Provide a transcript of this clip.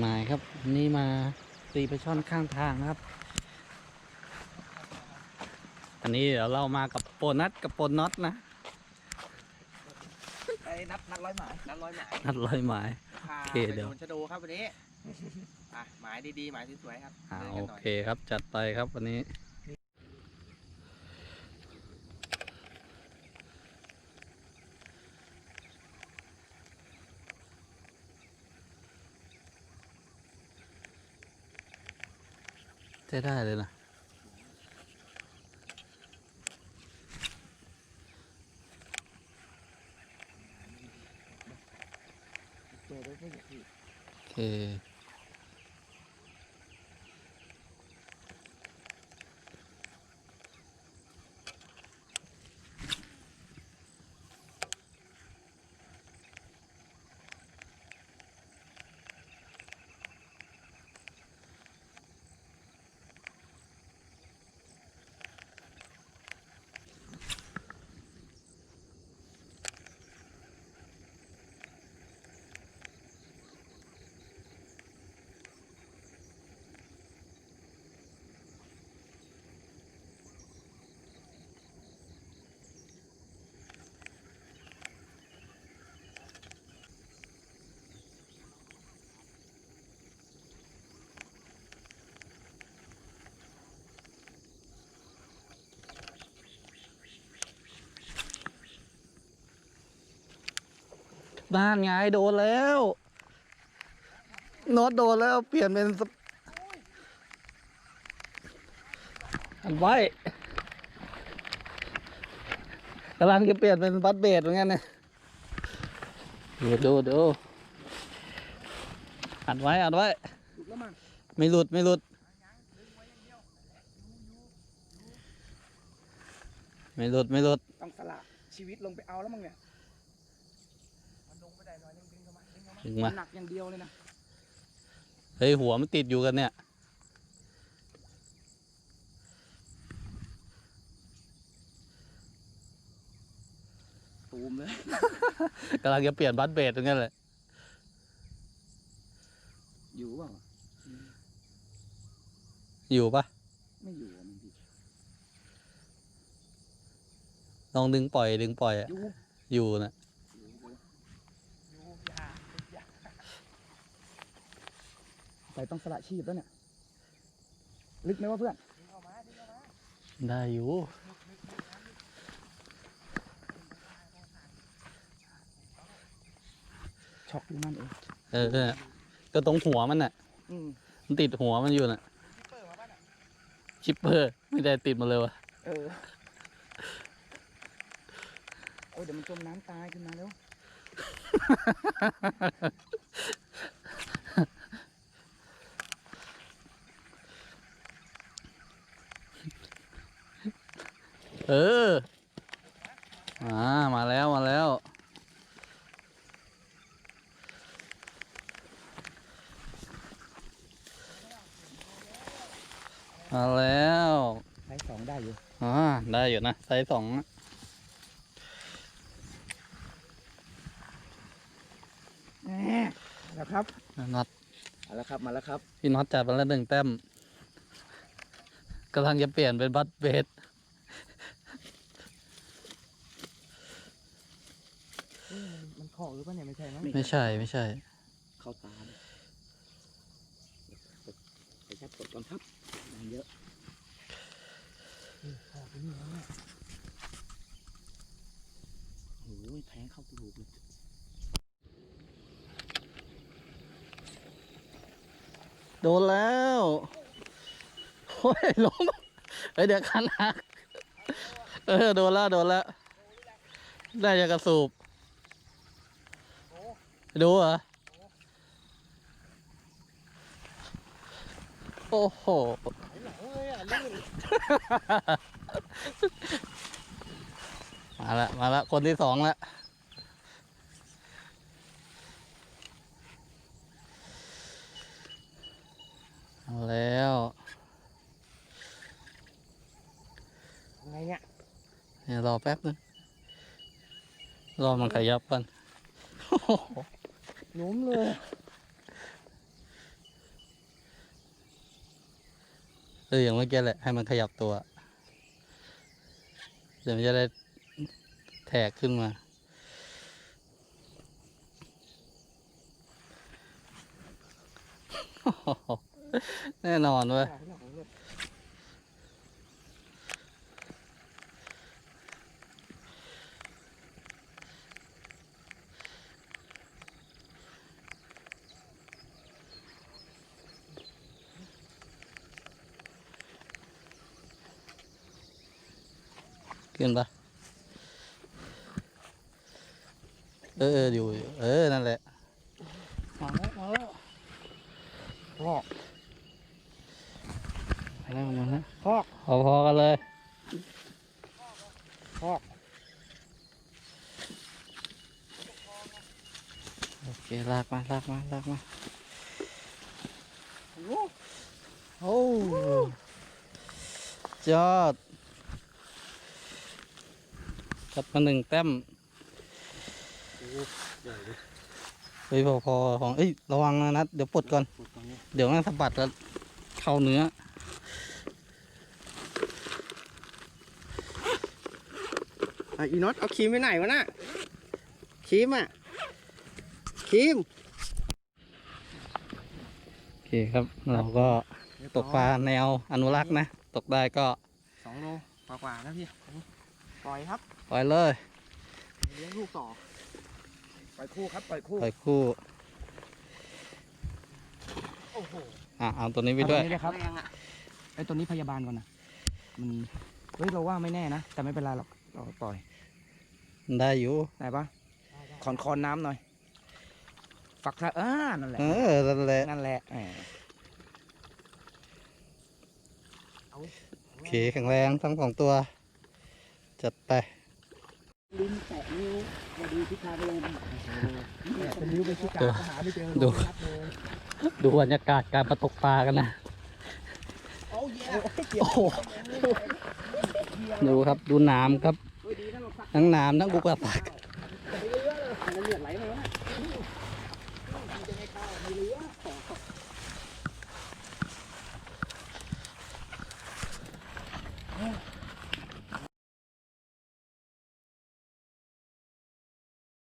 หมายครับ นี่มาตีไปลาช่อนข้างทางนะครับ อันนี้เดี๋ยวเรามากับโปนัทกับโปนน็อตนะไอ้นัดนัดร้อยหมายนัดร้อยหมายนัดลอยหมายพาโอเคไปเดี๋ยวโดนชะโดครับวันนี้อะหมายดีๆหมายสวยๆครับอ่าเจอโอกันหน่อยเคครับจัดไปครับวันนี้ ช้ได้เลยนะเอด้วยผู้ใหญ่ที่โอเค บ้านไงโดนแล้วโน็อตโดนแล้วเปลี่ยนเป็นอันไว้กำลังจะเปลี่ยนเป็นบัตเบดเหมือนกันเนี่ยดูดูดูอัดไว้อัดไว้ ไม่หลุดไม่หลุด ไม่หลุดไม่หลุด ต้องสละชีวิตลงไปเอาแล้วมั้งเนี่ย ด้หน่อยนึงดึงเข้ามาดึงเข้ามาถึงมาหนักอย่างเดียวเลยนะเฮ้ยหัวมันติดอยู่กันเนี่ยตูมเลยกำลังจะเปลี่ยนบัตเบดเหมือนกันเลยอยู่เปล่าอยู่ปะไม่อยู่อะมันดิลองดึงปล่อยดึงปล่อยอะอยู่อยู่นะ อยู่อยู่อยู่อย่าอย่า ไปต้องสละชีพแล้วเนี่ย ลึกไหมวะเพื่อน ได้อยู่ช็อกอยู่นั่นเองเออเออก็ตรงหัวมันน่ะ อืมมันติดหัวมันอยู่น่ะชิปเปอร์ ไม่ได้ติดมาเลยวะเออโอ้ยเดี๋ยวมันจมน้ำตายขึ้นมาแล้ว เอออ่ามาแล้วมาแล้ว มาแล้วใช้สองได้อยู่อ่าได้อยู่นะไซส์สองอะแหมแล้วครับน็อตมาแล้วครับมาแล้วครับ พี่น็อตจัดมาแล้วหนึ่งแต้มกำลังจะเปลี่ยนเป็นบัตเบส มัน ขอหรือเปล่าเนี่ยไม่ใช่มั้งไม่ใช่ไม่ใช่ เข้าตาไปชัดกดก่อนครับมันเยอะขอไปนี่แล้วเนี่ยโอ้ยแทงเข้ากระดูกเลยโดนแล้วโอ้ยล้มเฮ้ยเดี๋ยวคันหัก เออ โดนแล้วโดนแล้วได้จากกระสูบ ดูเหรอ โอ้โหมาละมาละคนที่สองละเอาแล้วไงเนี่ยเดี๋ยวรอแป๊บนึงรอมันขยับกัน ล้มเลยเอออย่างเมื่อกี้แหละให้มันขยับตัว เดี๋ยวมันจะได้แทกขึ้นมา แน่นอนเว้ย ขึ้นปะเออเอออยู่อยู่ เออ นั่นแหละ มาแล้วมาแล้วพอกมาแล้วมาแล้วพอกพอพอกันเลยพอกโอเค ลากมา ลากมา ลากมาโอ้โอ้ยอด กลับมาหนึ่งแต้มเฮ้ยพอพอของเอ้ยระวังนะนัดเดี๋ยวปลดก่อน เดี๋ยวมันสะบัดแล้วเข้าเนื้อไออีน็อตเอาครีมไปไหนวะน่ะครีมอะครีมโอเคครับ เราก็ตกปลาแนวอนุรักษ์นะ ตกได้ก็สองโลกว่าๆนะพี่ ปล่อยครับปล่อยเลยเลี้ยงลูกต่อปล่อยคู่ครับปล่อยคู่ปล่อยคู่โอ้โหอะเอาตัวนี้ไปด้วยเอาตัวนี้เลยครับไอตัวนี้พยาบาลก่อนนะมันเฮ้ยเราว่าไม่แน่นะแต่ไม่เป็นไรหรอกเราปล่อยได้อยู่ได้ปะคอนคอนน้ำหน่อย ฝักซะอ่านั่นแหละเออนั่นแหละนั่นแหละแหมโอเคแข็งแรงทั้งสองตัว จัดไป ลิ้นแตะนิ้วมาดูที่ทางลมแตะเป็นนิ้วไปที่กลางหาไม่เจอดูดูบรรยากาศการมาตกปลากันนะโอ้โหดูครับดูน้ำครับ ทั้งน้ำทั้งบุกกระตัก เลือดไหลมล้วะ